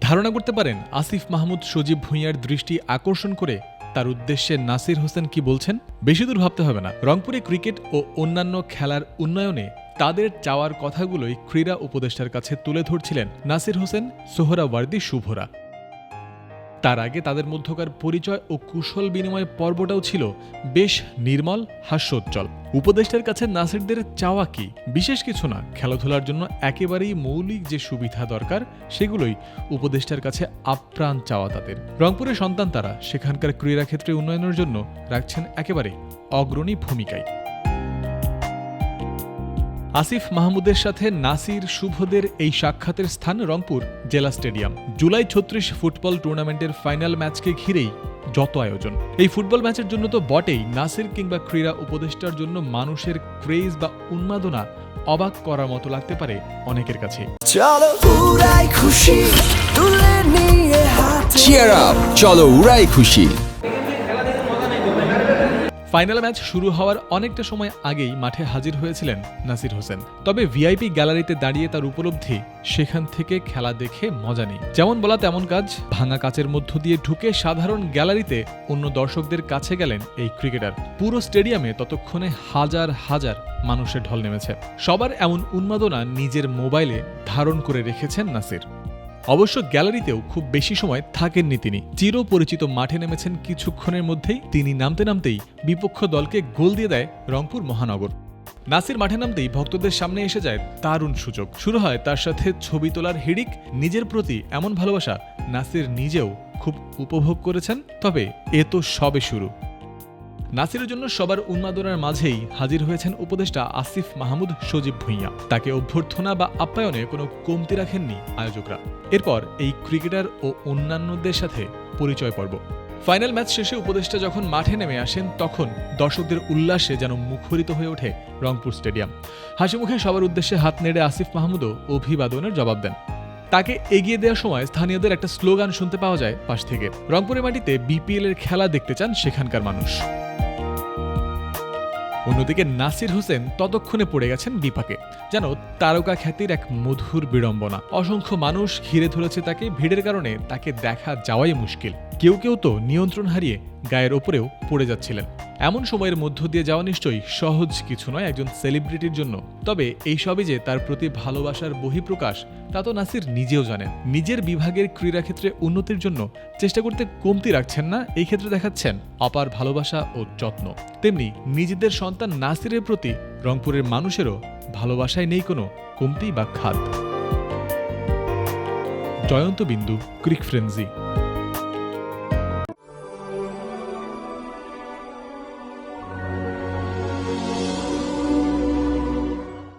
ধারণা করতে পারেন আসিফ মাহমুদ সজীব ভুঁইয়ার দৃষ্টি আকর্ষণ করে তার উদ্দেশ্যে নাসির হোসেন কি বলছেন? বেশি দূর ভাবতে হবে না। রংপুরে ক্রিকেট ও অন্যান্য খেলার উন্নয়নে তাদের চাওয়ার কথাগুলোই ক্রীড়া উপদেষ্টার কাছে তুলে ধরছিলেন নাসির হোসেন সোহরাওয়ার্দী শুভরা। তার আগে তাদের মধ্যকার পরিচয় ও কুশল বিনিময় পর্বটাও ছিল বেশ নির্মল, হাস্যোজ্জ্বল। উপদেষ্টার কাছে নাসিরদের চাওয়া কি? বিশেষ কিছু না। খেলাধুলার জন্য একেবারেই মৌলিক যে সুবিধা দরকার, সেগুলোই উপদেষ্টার কাছে আপ্রাণ চাওয়া তাদের। রংপুরের সন্তান তারা। সেখানকার ক্রীড়াক্ষেত্রে উন্নয়নের জন্য রাখছেন একেবারে অগ্রণী ভূমিকায়। আসিফ মাহমুদের সাথে নাসির শুভদের এই সাক্ষাতের স্থান রংপুর জেলা স্টেডিয়াম। জুলাই ছত্রিশ ফুটবল টুর্নামেন্টের ফাইনাল ম্যাচকে ঘিরেই যত আয়োজন। এই ফুটবল ম্যাচের জন্য তো বটেই নাসির কিংবা ক্রীড়া উপদেষ্টার জন্য মানুষের ক্রেজ বা উন্মাদনা অবাক করার মতো লাগতে পারে অনেকের কাছে। চলো উড়াই খুশি তুলে নিয়ে হাতে চিয়ার আপ চলো উড়াই খুশি। ফাইনাল ম্যাচ শুরু হওয়ার অনেকটা সময় আগেই মাঠে হাজির হয়েছিলেন নাসির হোসেন। তবে ভিআইপি গ্যালারিতে দাঁড়িয়ে তার উপলব্ধি, সেখান থেকে খেলা দেখে মজা নেই। যেমন বলা তেমন কাজ, ভাঙা কাচের মধ্য দিয়ে ঢুকে সাধারণ গ্যালারিতে অন্য দর্শকদের কাছে গেলেন এই ক্রিকেটার। পুরো স্টেডিয়ামে ততক্ষণে হাজার হাজার মানুষের ঢল নেমেছে। সবার এমন উন্মাদনা নিজের মোবাইলে ধারণ করে রেখেছেন নাসির। অবশ্য গ্যালারিতেও খুব বেশি সময় থাকেননি তিনি। চিরপরিচিত মাঠে নেমেছেন কিছুক্ষণের মধ্যেই তিনি নামতে নামতেই বিপক্ষ দলকে গোল দিয়ে দেয় রংপুর মহানগর। নাসির মাঠে নামতেই ভক্তদের সামনে এসে যায় দারুণ সুযোগ। শুরু হয় তার সাথে ছবি তোলার হিড়িক, নিজের প্রতি এমন ভালোবাসা নাসির নিজেও খুব উপভোগ করেছেন, তবে এ তো সবে শুরু। নাসিরের জন্য সবার উন্মাদনার মাঝেই হাজির হয়েছেন উপদেষ্টা আসিফ মাহমুদ সজীব ভুঁইয়া। তাকে অভ্যর্থনা বা আপ্যায়নে কোনো কমতি রাখেননি আয়োজকরা। এরপর এই ক্রিকেটার ও অন্যান্যদের সাথে পরিচয় পর্ব। ফাইনাল ম্যাচ শেষে উপদেষ্টা যখন মাঠে নেমে আসেন, তখন দর্শকদের উল্লাসে যেন মুখরিত হয়ে ওঠে রংপুর স্টেডিয়াম। হাসি মুখে সবার উদ্দেশ্যে হাত নেড়ে আসিফ মাহমুদও অভিবাদনের জবাব দেন। তাকে এগিয়ে দেওয়ার সময় স্থানীয়দের একটা স্লোগান শুনতে পাওয়া যায় পাশ থেকে। রংপুরের মাটিতে বিপিএল এর খেলা দেখতে চান সেখানকার মানুষ। অন্যদিকে নাসির হোসেন ততক্ষণে পড়ে গেছেন বিপাকে। যেন তারকা খ্যাতির এক মধুর বিড়ম্বনা। অসংখ্য মানুষ ঘিরে ধরেছে তাকে, ভিড়ের কারণে তাকে দেখা যাওয়াই মুশকিল। কেউ কেউ তো নিয়ন্ত্রণ হারিয়ে গায়ের ওপরেও পড়ে যাচ্ছিলেন। এমন সময়ের মধ্য দিয়ে যাওয়া নিশ্চয়ই সহজ কিছু নয় একজন সেলিব্রিটির জন্য। তবে এই সবই যে তার প্রতি ভালোবাসার বহিঃপ্রকাশ, তা তো নাসির নিজেও জানেন। নিজের বিভাগের ক্রীড়াক্ষেত্রে উন্নতির জন্য চেষ্টা করতে কমতি রাখছেন না, এই ক্ষেত্রে দেখাচ্ছেন অপার ভালোবাসা ও যত্ন। তেমনি নিজেদের সন্তান নাসিরের প্রতি রংপুরের মানুষেরও ভালোবাসায় নেই কোনো কমতি বা খাদ জয়ন্ত বিন্দু, ক্রিক ফ্রেন্সি।